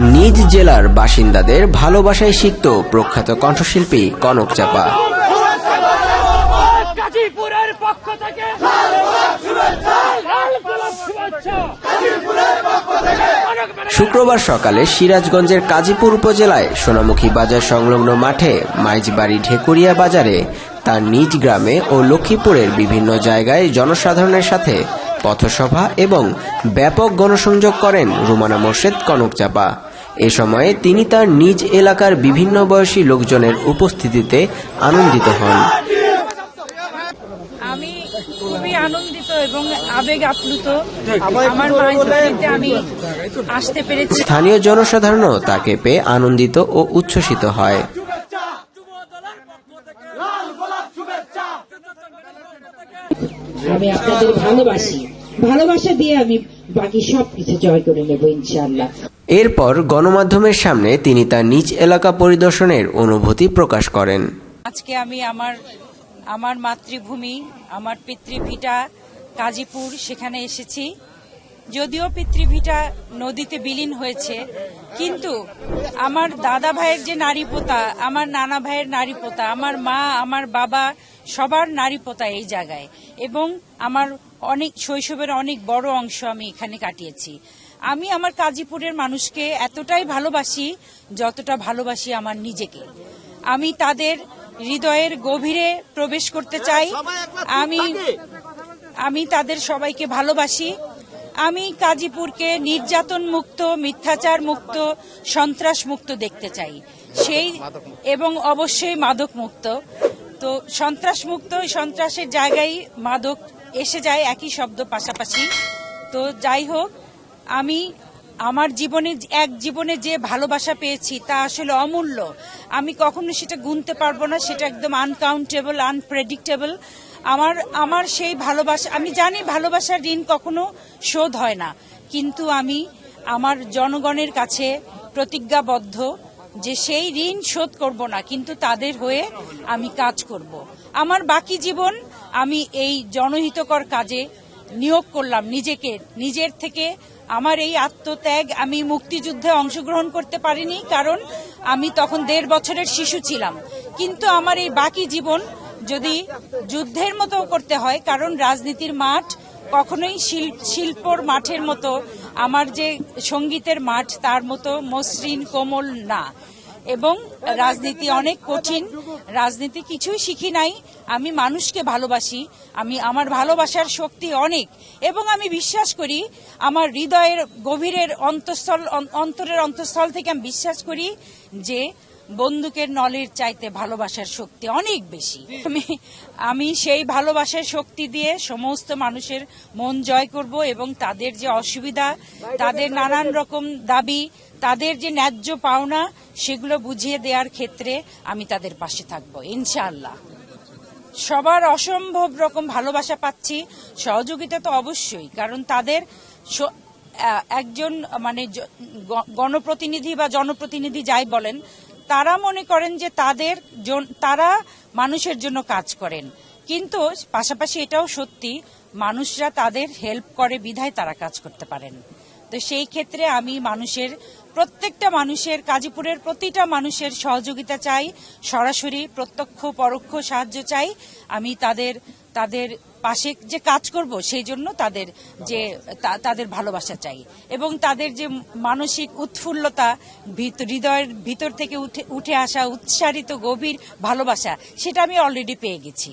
নিজ জেলার বাসিন্দাদের ভালোবাসায় সিক্ত প্রখ্যাত কণ্ঠশিল্পী কনক চাপা। পক্ষ থেকে শুক্রবার সকালে সিরাজগঞ্জের কাজীপুর উপজেলায় সোনামুখী বাজার সংলগ্ন মাঠে মাইজবাড়ি ঢেকুরিয়া বাজারে তার নিজ গ্রামে ও লক্ষ্মীপুরের বিভিন্ন জায়গায় জনসাধারণের সাথে পথসভা এবং ব্যাপক গণসংযোগ করেন রুমানা মোর্শেদ কনক চাপা। এ সময়ে তিনি তার নিজ এলাকার বিভিন্ন বয়সী লোকজনের উপস্থিতিতে আনন্দিত হন। আমি খুবই আনন্দিত এবং আবেগ আপ্লুত। আমার মায়ের আমি আসতে পেরেছি। স্থানীয় জনসাধারণও তাকে পেয়ে আনন্দিত ও উচ্ছ্বসিত হয়। আমি আপনাদের ভালোবাসি। ভালোবাসা দিয়ে আমি বাকি সবকিছু জয় করে নেব ইনশাআল্লাহ। এরপর গণমাধ্যমের সামনে তিনি তার নিজ এলাকা পরিদর্শনের অনুভূতি প্রকাশ করেন। আজকে আমি আমার আমার মাতৃভূমি, আমার পিতৃভিটা কাজীপুর, সেখানে এসেছি। যদিও পিতৃভিটা নদীতে বিলীন হয়েছে কিন্তু আমার দাদা ভাইয়ের যে নারীপোতা আমার নানা ভাইয়ের নারীপোতা আমার মা আমার বাবা সবার নারীপোতা এই জায়গায়। এবং আমার অনেক শৈশবের অনেক বড় অংশ আমি এখানে কাটিয়েছি। আমি আমার কাজীপুরের মানুষকে এতটাই ভালোবাসি যতটা ভালোবাসি আমার নিজেকে। আমি তাদের হৃদয়ের গভীরে প্রবেশ করতে চাই। আমি আমি তাদের সবাইকে ভালোবাসি। আমি কাজীপুরকে নির্যাতন মুক্ত, মিথ্যাচার মুক্ত, সন্ত্রাস মুক্ত দেখতে চাই। সেই এবং অবশ্যই মাদক মুক্ত। তো সন্ত্রাস মুক্ত সন্ত্রাসের জায়গায় মাদক এসে যায় একই শব্দ পাশাপাশি। তো যাই হোক, আমি আমার জীবনে এক জীবনে যে ভালোবাসা পেয়েছি তা আসলে অমূল্য। আমি কখনো সেটা গুনতে পারব না, সেটা একদম আনকাউন্টেবল আনপ্রেডিক্টেবল আমার আমার সেই ভালোবাসা, আমি জানি ভালোবাসার ঋণ কখনো শোধ হয় না, কিন্তু আমি আমার জনগণের কাছে প্রতিজ্ঞাবদ্ধ যে সেই ঋণ শোধ করব না, কিন্তু তাদের হয়ে আমি কাজ করব। আমার বাকি জীবন আমি এই জনহিতকর কাজে নিয়োগ করলাম, নিজেকে, নিজের থেকে আমার এই আত্মত্যাগ আমি মুক্তিযুদ্ধে অংশগ্রহণ করতে পারিনি, কারণ আমি তখন দেড় বছরের শিশু ছিলাম, কিন্তু আমার এই বাকি জীবন যদি যুদ্ধের মতো করতে হয়, কারণ রাজনীতির মাঠ কখনোই শিল- শিল্পর মাঠের মতো, আমার যে সঙ্গীতের মাঠ তার মতো মসৃণ, কোমল না। এবং রাজনীতি অনেক কঠিন, রাজনীতি কিছুই শিখি নাই, আমি মানুষকে ভালোবাসি, আমি, আমার ভালোবাসার শক্তি অনেক, এবং আমি বিশ্বাস করি, আমার হৃদয়ের গভীরের অন্তঃস্থল অন্তরের অন্তঃস্থল থেকে আমি বিশ্বাস করি যে বন্দুকের নলের চাইতে ভালোবাসার শক্তি অনেক বেশি। আমি আমি সেই ভালোবাসার শক্তি দিয়ে সমস্ত মানুষের মন জয় করব এবং তাদের যে অসুবিধা তাদের নানান রকম দাবি তাদের যে ন্যায্য পাওনা সেগুলো বুঝিয়ে দেওয়ার ক্ষেত্রে আমি তাদের পাশে থাকব ইনশাআল্লাহ। সবার অসম্ভব রকম ভালোবাসা পাচ্ছি সহযোগিতা তো অবশ্যই কারণ তাদের একজন মানে গণপ্রতিনিধি বা জনপ্রতিনিধি যাই বলেন তারা মনে করেন যে তাদের তারা মানুষের জন্য কাজ করেন। কিন্তু পাশাপাশি এটাও সত্যি, মানুষরা তাদের হেল্প করে, বিধায় তারা কাজ করতে পারেন। তো সেই ক্ষেত্রে আমি মানুষের, প্রত্যেকটা মানুষের, কাজীপুরের প্রতিটা মানুষের সহযোগিতা চাই, সরাসরি প্রত্যক্ষ, পরোক্ষ সাহায্য চাই। আমি তাদের তাদের পাশে যে কাজ করব, সেই জন্য তাদের যে তাদের ভালোবাসা চাই। এবং তাদের যে মানসিক উৎফুল্লতা হৃদয়ের ভিতর থেকে উঠে উঠে আসা উৎসারিত, গভীর ভালোবাসা, সেটা আমি অলরেডি পেয়ে গেছি।